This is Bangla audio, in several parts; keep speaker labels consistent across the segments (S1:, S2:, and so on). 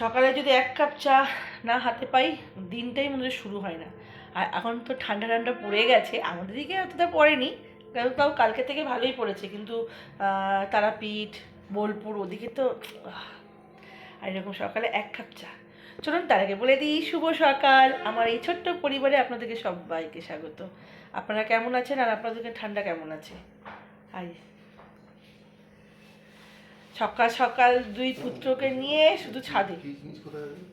S1: সকালে যদি এক কাপ চা না হাতে পাই, দিনটাই মনে শুরু হয় না। আর এখন তো ঠান্ডা ঠান্ডা পড়ে গেছে, আমাদের দিকে অতটা পড়েনি। কারণ তাও কালকে থেকে ভালোই পড়েছে, কিন্তু তারাপীঠ, বোলপুর ওদিকে তো আর এরকম সকালে এক কাপ চা। চলুন, তার আগে বলে দিই, শুভ সকাল। আমার এই ছোট্ট পরিবারে আপনাদেরকে সবাইকে স্বাগত। আপনারা কেমন আছেন? আর আপনাদেরকে ঠান্ডা কেমন আছে? আই সকাল সকাল দুই পুত্রকে নিয়ে শুধু ছাদে।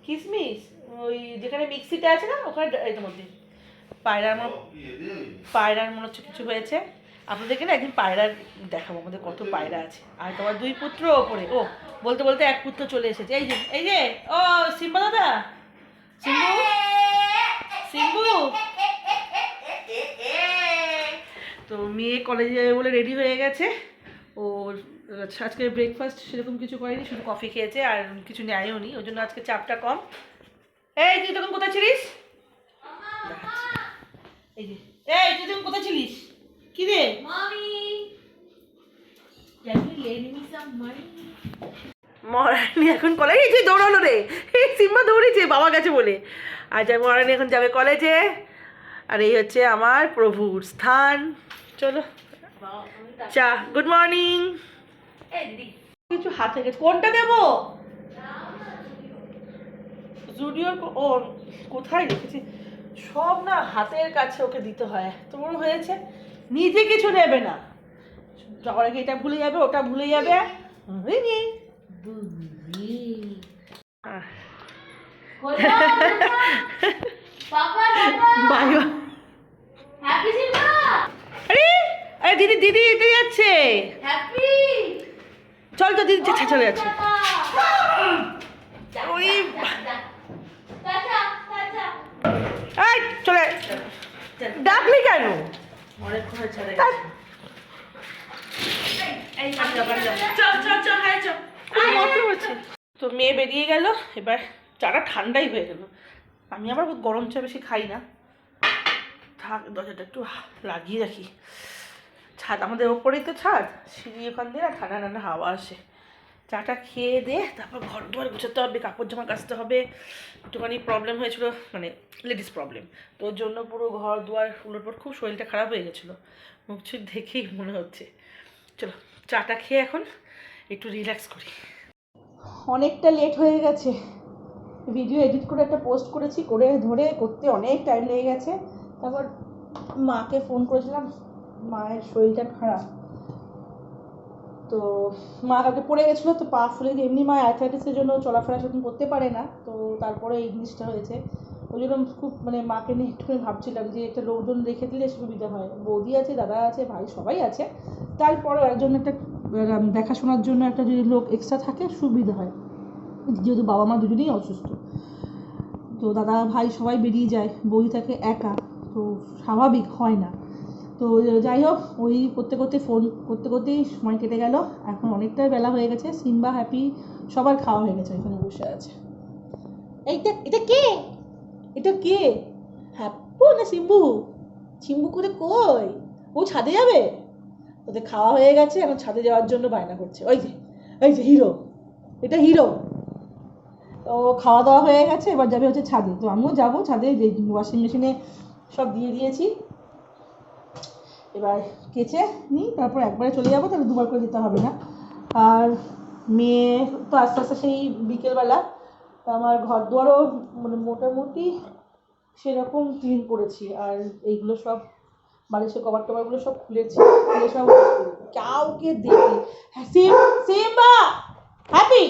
S2: কিসমিস?
S1: ওই যেখানে মিক্সিটা আছে না ওখানে এটার মধ্যে পায়রার মনে
S2: ইয়ে
S1: পায়রার মনে হচ্ছে কিছু হয়েছে। আপনাদেরকে না একদিন পায়রার দেখাবো আমাদের কত পায়রা আছে। আর তোমার দুই পুত্র ওপরে। ও বলতে বলতে এক পুত্র চলে এসেছে। এই যে এই যে ও সিম্বা দাদা। সিম্বু? সিম্বু? তো মেয়ে কলেজে বলে রেডি হয়ে গেছে। ও আজকে ব্রেকফাস্ট সেরকম কিছু করেনি? শুধু কফি খেয়েছে আর কিছু নেয়ও নি ওই জন্য আজকে চাপটা কম। এই তুই তখন কোথায় ছিলিস? এই যে এই তুই তখন কোথায় ছিলিস? কি রে? মহারানী এখন কলেজে তুই দৌড়ালো রে। এই সিম্বা দৌড়েছে বাবা গেছে বলে। আর যা মহারানী এখন যাবে কলেজে। আর এই হচ্ছে আমার প্রভুর স্থান। চলো। চা গুড মর্নিং কিছু হাতে কোনটা দেবো? জুডিওর ও কোথায় রেখেছি? সব না হাতের কাছে ওকে দিতে হয়। বড় হয়েছে। নিজে কিছু নেবে না। যাওয়ার আগে এটা ভুলে যাবে ওটা ভুলে যাবে. Bye bye. আরে দিদি দিদি দিদি যাচ্ছে?
S3: Happy.
S1: চল তো দিদি চলে যাচ্ছে। ওই. এই চলে। ডাকলি কেন?
S3: হয়ে
S1: তো মেয়ে বেরিয়ে গেল এবার চাটা ঠান্ডাই হয়ে গেল। আমি আবার গরম চা বেশি খাই না। থাক দরজাটা একটু লাগিয়ে রাখি। ছাদ, আমাদের ওপরেই তো ছাদ। সিঁড়ি ওখান দিয়ে না ঠান্ডা ঠান্ডা হাওয়া আসে। চাটা খেয়ে দে, তারপর ঘর দুয়ার গুছাতে হবে, কাপড় জামা কাচতে হবে। একটুখানি প্রবলেম হয়েছিল মানে লেডিস প্রবলেম তো ওর জন্য পুরো ঘর দুয়ার উলটপট খুব শরীরটা খারাপ হয়ে গেছিল। মুখ চুখ দেখেই মনে হচ্ছে। চলো, চাটা খেয়ে এখন একটু রিল্যাক্স করি। অনেকটা লেট হয়ে গেছে। ভিডিও এডিট করে একটা পোস্ট করেছি, করে ধরে, করতে অনেক টাইম লেগে গেছে। তারপর মাকে ফোন করেছিলাম মায়ের শরীরটা খারাপ। তো মা কালকে পড়ে গেছিল, তো পা ফুলে দিয়ে এমনি মা অ্যাথলেটিক্সের জন্য চলাফেরা সেরকম করতে পারে না। তো তারপরে এই জিনিসটা হয়েছে। ওই জন্য খুব মানে মাকে নিয়ে একটুখানি ভাবছিলাম যে একটা লোকজন রেখে দিলে সুবিধা হয়। বৌদি আছে, দাদা আছে, ভাই সবাই আছে। তারপরেও একজন একটা দেখাশোনার জন্য একটা যদি লোক এক্সট্রা থাকে সুবিধা হয়। যেহেতু বাবা মা দুজনেই অসুস্থ। তো দাদা ভাই সবাই বেরিয়ে যায়, বৌদি থাকে একা। তো স্বাভাবিক হয় না। তো যাই হোক, ওই করতে করতে ফোন করতে করতেই সময় কেটে গেল। এখন অনেকটাই বেলা হয়ে গেছে। সিম্বা, হ্যাপি, সবার খাওয়া হয়ে গেছে এখানে বসে আছে। এইটা এটা কে? এটা কে? হ্যাপু না সিম্বু? সিম্বু করে কই? ও ছাদে যাবে? ওদের খাওয়া হয়ে গেছে, এখন ছাদে যাওয়ার জন্য বায়না করছে। ওই যে ওই যে হিরো, এটা হিরো। তো খাওয়া দাওয়া হয়ে গেছে, এবার যাবে হচ্ছে ছাদে। তো আমিও যাব ছাদে, যে ওয়াশিং মেশিনে সব দিয়ে দিয়েছি। এবার কেচে নিই তারপর একবারে চলে যাব তাহলে দুবার করে দিতে হবে না। আর মেয়ে তো আস্তে আস্তে সেই বিকেলবেলা তো আমার ঘর দুয়ারও মানে মোটামুটি সেরকম ক্লিন করেছি। আর এইগুলো সব বালিশের কভার টভারগুলো সব খুলেছি খুলে সব কাউকে দেখি। হ্যাঁ, সিম হ্যাপি?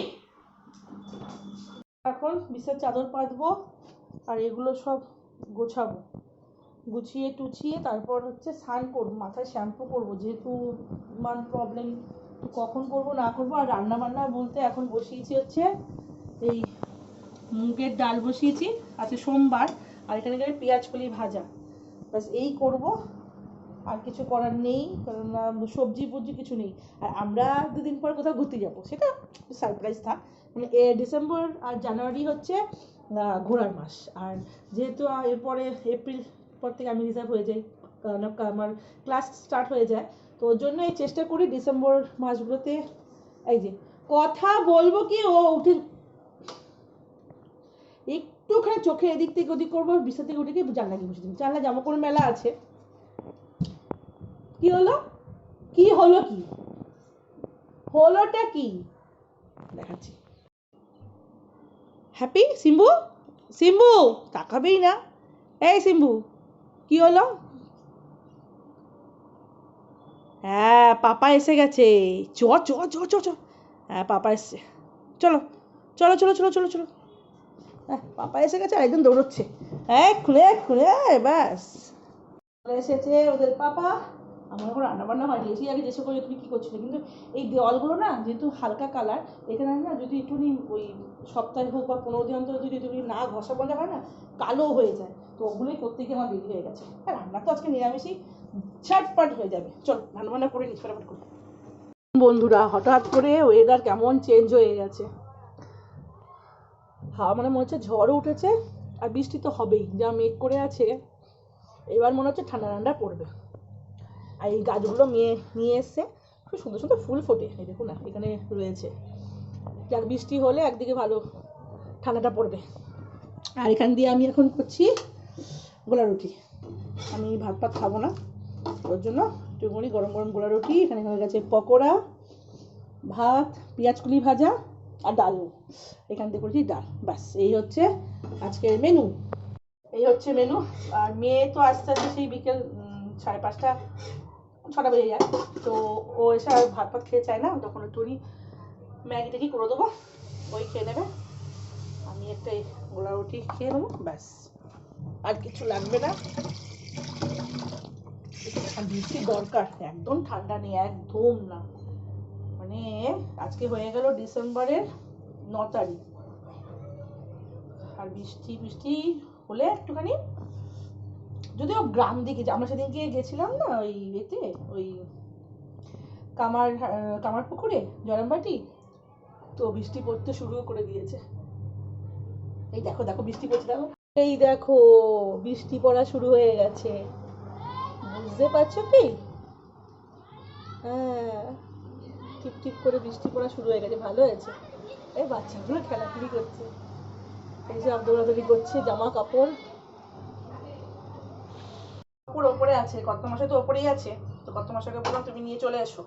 S1: এখন বিছার চাদর পাতবো আর এগুলো সব গোছাবো। গুছিয়ে টুছিয়ে তারপর হচ্ছে স্নান করব, মাথায় শ্যাম্পু করব, যেহেতু মান প্রবলেম কখন করব না করব? আর রান্না বান্না বলতে এখন বসিয়েছি হচ্ছে এই মুগের ডাল বসিয়েছি আজকে সোমবার, আর এখানে গেলে পেঁয়াজ কলি ভাজা। ব্যাস, এই করব, আর কিছু করার নেই কারণ সবজি ফবজি কিছু নেই। আর আমরা দুদিন পর কোথাও ঘুরতে যাব, সেটা সারপ্রাইজ থাক। মানে এ ডিসেম্বর আর জানুয়ারি হচ্ছে ঘোরার মাস। আর যেহেতু এরপরে এপ্রিল পর থেকে আমি রিজার্ভ হয়ে যাই। কারণ আমার ক্লাস স্টার্ট হয়ে যায়। তো ওর জন্য এই চেষ্টা করি ডিসেম্বর মাসগুলোতে, এই যে, কথা বলব কি ও উঠে একটুখানি চোখে এদিক থেকে ওদিক করব বিছানা থেকে উঠে গিয়ে জানলা গিয়ে বসে জানলা জামা কাপড় মেলা আছে। কি হলো? কি হলো কি? হলোটা কি? দেখাচ্ছি। হ্যাপি? সিম্বু? সিম্বু? তাকাবেই না। এই সিম্বু কি হলো? হ্যাঁ পাপা এসে গেছে। চ চ চ চ চ। হ্যাঁ পাপা এসছে। চলো চলো চলো চলো চলো চলো। হ্যাঁ পাপা এসে গেছে, আর একদম দৌড়চ্ছে। হ্যাঁ খুলে খুলে, ব্যাস। এসেছে ওদের পাপা। আমার এখন রান্না বান্না হয়নি। এসেই আগে জিজ্ঞেস করি তুমি কী করছিলে? কিন্তু এই দেওয়ালগুলো না, যেহেতু হালকা কালার, এখানে না যদি একটুখানি ওই সপ্তাহে হোক বা পনেরো দিন অন্তর যদি যদি না ঘষা বলা হয় না, কালো হয়ে যায়। তো ওগুলোই করতে গিয়ে আমার দেরি হয়ে গেছে। আর রান্না তো আজকে নিরামিষই। ঝটপট হয়ে যাবে। চল, রান্না করে নিচ্ছি ফটাফট করে। বন্ধুরা, হঠাৎ করে ওয়েদার কেমন চেঞ্জ হয়ে গেছে। হাওয়া মানে মনে হচ্ছে ঝড়ও উঠেছে, আর বৃষ্টি তো হবেই। যা মেঘ করে আছে, এবার মনে হচ্ছে ঠান্ডা ঠান্ডা পড়বে। আর এই গাছগুলো নিয়ে নিয়ে এসছে, খুব সুন্দর সুন্দর ফুল ফোটে। এই দেখুন না, এখানে রয়েছে। যাক, বৃষ্টি হলে একদিকে ভালো, ঠান্ডাটা পড়বে। আর এখান দিয়ে আমি এখন করছি গোলা রুটি। আমি ভাত ভাত খাব না। ওর জন্য একটুখানি গরম গরম গোলা রুটি, এখানে হয়ে গেছে পকোড়া, ভাত, পেঁয়াজ কুলি ভাজা আর ডাল। এখান থেকে করেছি ডাল। ব্যাস, এই হচ্ছে আজকের মেনু এই হচ্ছে মেনু আর মেয়ে তো আস্তে আস্তে সেই বিকেল সাড়ে পাঁচটা, ছটা বেজে যায়। তো ও এসে আর ভাত ভাত খেয়ে চায় না। তখন একটুখানি ম্যাগি ট্যাগি করে দেবো। ওই খেয়ে নেবে। আমি একটা গোলা রুটি খেয়ে নেব। ব্যাস। আর কিছু লাগবে না। বৃষ্টি দরকার, একদম ঠান্ডা নেই, একদম না। মানে আজকে হয়ে গেল ডিসেম্বরের ন তারিখ। আর বৃষ্টি বৃষ্টি হলে একটুখানি যদিও গ্রাম দিকে আমরা সেদিনকে গেছিলাম না ওই এতে ওই কামার কামার পুকুরে তো বৃষ্টি পড়তে শুরু করে দিয়েছে। এই দেখো দেখো বৃষ্টি পড়ছে, দেখো। এই দেখো, বৃষ্টি পড়া শুরু হয়ে গেছে। বুঝতে পারছ কি? হ্যাঁ টিপ টিপ করে বৃষ্টি পড়া শুরু হয়ে গেছে, ভালো হয়েছে। এই বাচ্চাগুলো খেলাখেলি করছে। এই সব দৌড়াদৌড়ি করছে জামা কাপড়। কাপড় ওপরে আছে কত মাসে তো ওপরেই আছে। তো কত মাসেকে বললাম, তুমি নিয়ে চলে এসো।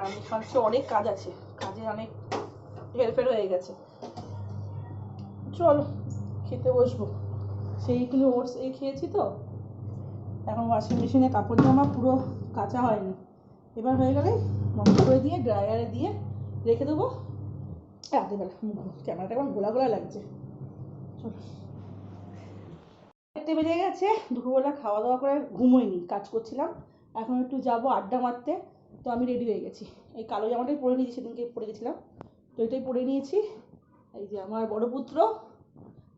S1: আমি ভাবছি অনেক কাজ আছে, কাজে অনেক হেরফের হয়ে গেছে। চলো খেতে বসবো। সেইগুলো ওটস এই খেয়েছি তো। এখন ওয়াশিং মেশিনে কাপড় জামা পুরো কাঁচা হয়নি। এবার হয়ে গেলে নষ্ট করে দিয়ে ড্রায়ারে দিয়ে রেখে দেবো। রাত্রিবেলা মুখ ক্যামেরাটা এখন গোলা গোলা লাগছে। চলো। দেখতে বেজে গেছে। দুপুরবেলা খাওয়া দাওয়া করে ঘুমোইনি, কাজ করছিলাম। এখন একটু যাব আড্ডা মারতে। তো আমি রেডি হয়ে গেছি। এই কালো জামাটাই পরে নিয়েছি, সেদিনকে পরে গেছিলাম। তো এটাই পরে নিয়েছি। এই যে আমার বড় পুত্র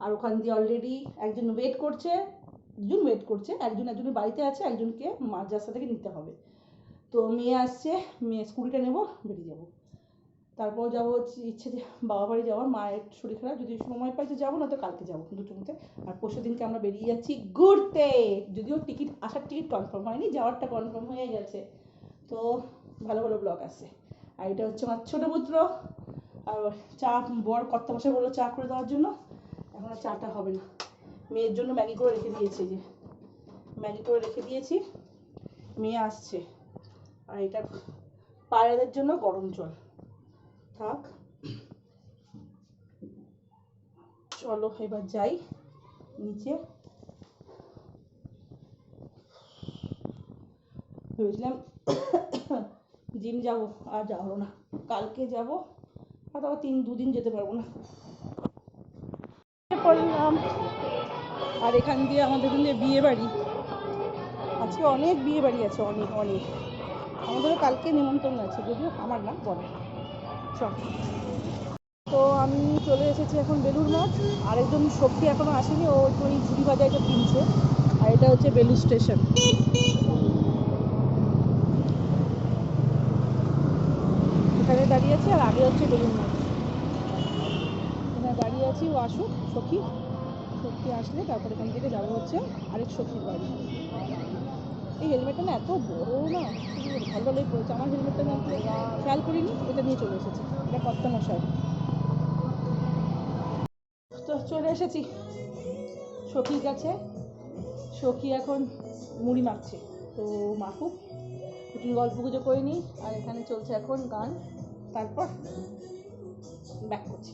S1: আর ওখান দিয়ে অলরেডি একজন ওয়েট করছে, দুজন ওয়েট করছে, একজন একজনের বাড়িতে আছে, একজনকে মাঝ রাস্তা থেকে নিতে হবে। তো মেয়ে আসছে, মেয়ে স্কুলটা নেব, বেরিয়ে যাব। তারপর যাব ইচ্ছে যে বাবা বাড়ি যাওয়ার, মায়ের শরীর খারাপ, যদি সময় পাই তো যাব না তো কালকে যাব মধ্যে। আর পরশু দিনকে আমরা বেরিয়ে যাচ্ছি ঘুরতে! যদিও টিকিট, আসার টিকিট কনফার্ম হয়নি, যাওয়ারটা কনফার্ম হয়ে গেছে। তো ভালো ভালো ব্লগ আছে। আর এটা হচ্ছে আমার ছোটো পুত্র। আর চা, বর কর্তা বসে বলল চা করে দেওয়ার জন্য। এখন চাটা হবে না। মেয়ের জন্য ম্যাগি করে রেখে দিয়েছি যে। ম্যাগি করে রেখে দিয়েছি। মেয়ে আসছে। আর এটা পায়রাদের জন্য গরম জল। থাক। চলো, এবার যাই নিচে। ভেবেছিলাম জিম যাব, আর হলো না। কালকে যাব, আর তারপর তিন, দুদিন যেতে পারব না। পড়লাম আর এখান দিয়ে আমাদের কিন্তু বিয়ে বাড়ি। আজকে অনেক বিয়ে বাড়ি আছে, অনেক অনেক। আমাদেরও কালকে নিমন্ত্রণ আছে, যদিও আমার না বলে চল। তো আমি চলে এসেছি এখন বেলুর মঠ। আরেকজন শক্তি এখনও আসেনি, ও একটু ওই ঝুড়ি বাজারটা কিনছে। আর এটা হচ্ছে বেলুর স্টেশন। এখানে দাঁড়িয়ে আছি আর আগে হচ্ছে বেলুর মঠ। এখানে ও আসুক, সখী সখী আসলে তারপর এখান থেকে যাব হচ্ছে আরেক সখীর বাড়ি। এই হেলমেটটা না এত বড় না ভালো ভালোই পড়েছে আমার হেলমেটটা আসলে খেয়াল করিনি, এটা নিয়ে চলে এসেছি, এটা কর্তা মশাই তো চলে এসেছি, সখীর কাছে, সখী এখন মুড়ি মাখছে, তো মাখুক, একটু গল্প গুজো করে নিই, আর এখানে চলছে এখন গান, তারপর ব্যাক করছি।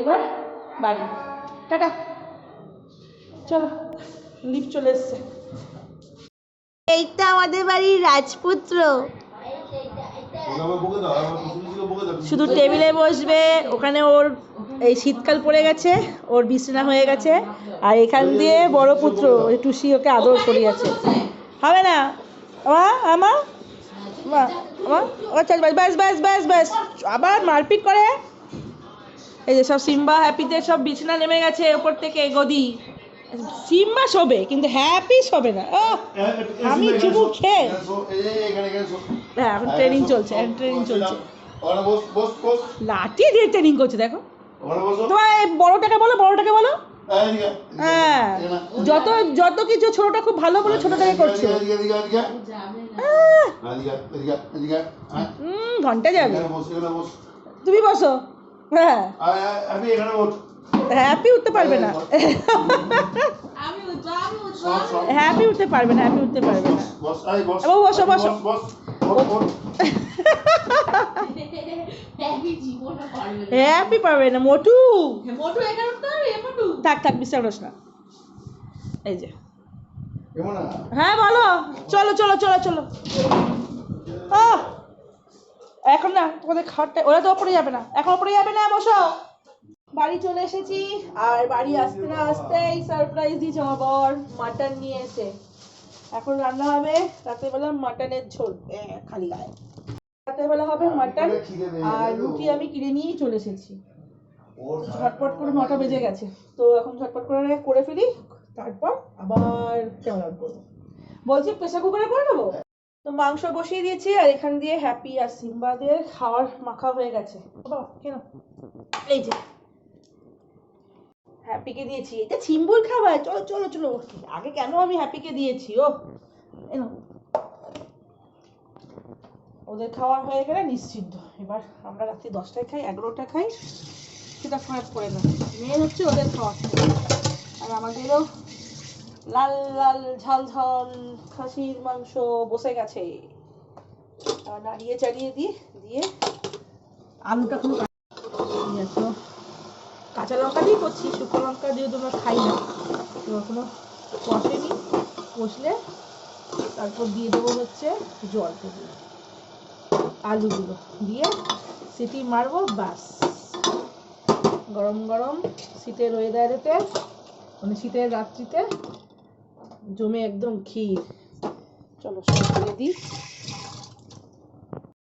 S1: এবার বাড়ি। টাটা। চলো লিফট চলে এসছে।
S3: এইটা আমাদের বাড়ির রাজপুত্র।
S1: শুধু টেবিলে বসবে ওখানে ওর এই শীতকাল পড়ে গেছে ওর বিছানা হয়ে গেছে আর এখান দিয়ে বড় পুত্র ওই টুসি ওকে আদর করিয়াছে। হবে না? আমা আমা? আমা আমা ও চল ব্যাস ব্যাস ব্যাস ব্যাস ব্যাস আবার মারপিট করে। এই যে সব সিম্বা হ্যাপিতে সব বিছানা নেমে গেছে ওপর থেকে গদি। সিম্বা শোবে কিন্তু হ্যাপি শোবে না। ও আমি চুমু খেয়ে হ্যাঁ এখন ট্রেনিং চলছে এখন ট্রেনিং চলছে। লাঠি দিয়ে ট্রেনিং করছে দেখো। তোমার এই বড়টাকে বলো বড়টাকে বলো। হ্যাঁ যত যত কিছু ছোটটা খুব ভালো বলে ছোটটাকে করছে। ঘণ্টা যাবে। তুমি বসো। হ্যাঁ। হ্যাপি উঠতে পারবে না
S3: আমি উঠবো আমি উঠবো
S1: হ্যাপি উঠতে পারবে না হ্যাপি উঠতে পারবে না। বাবু, বসো, বসো। হ্যাপি পারবে না মোটু। থাক থাক বিশ্রাম করিস না। এই যে। হ্যাঁ বলো। চলো চলো চলো চলো। আহ! এখন না তোমাদের খাটটা ওরা তো ওপরে যাবে না। এখন ওপরে যাবে না বসো। বাড়ি চলে এসেছি। আর বাড়ি আসতে না আসতেই সারপ্রাইজ দিয়েছে আমার বর মাটন নিয়ে এসে। এখন রান্না হবে রাত্রেবেলা মাটনের ঝোল খালি গায়ে। রাত্রেবেলা হবে মাটন আর রুটি আমি কিনে নিয়েই চলে এসেছি। ঝটপট করে নটা বেজে গেছে। তো এখন ঝটপট করে করে ফেলি তারপর আবার ক্যামেরা অন করব? বলছি প্রেসার কুকারে করে নেব? তো মাংস বসিয়ে দিয়েছি আর এখান দিয়ে হ্যাপি আর সিম্বাদের খাওয়ার মাখা হয়ে গেছে। কেন? এই যে। হ্যাপিকে দিয়েছি। এটা সিম্বুর খাবার। চলো চলো চলো। আগে কেন আমি হ্যাপিকে দিয়েছি, ও? এনো ওদের খাওয়া হয়ে গেলে নিশ্চিন্ত। এবার আমরা রাত্রি দশটায় খাই এগারোটা খাই। সেটা ফারাক করে না মেন হচ্ছে ওদের খাওয়া। আর আমাদেরও লাল লাল, ঝাল ঝাল, খাসির মাংস বসে গেছে। নাড়িয়ে চাড়িয়ে দিয়ে দিয়ে আলুটা কোনো তো কাঁচা লঙ্কা দিয়ে করছি, শুকনো লঙ্কা দিয়ে তোমরা খাই না। এখনও কষেনি, কষলে তারপর দিয়ে দেবো হচ্ছে জলটা দিয়ে। আলুগুলো দিয়ে সিটি মারবো বাস গরম গরম শীতের ওয়েদারেতে মানে শীতের রাত্রিতে জমে একদম ক্ষীর চলো সব দিয়ে দিই।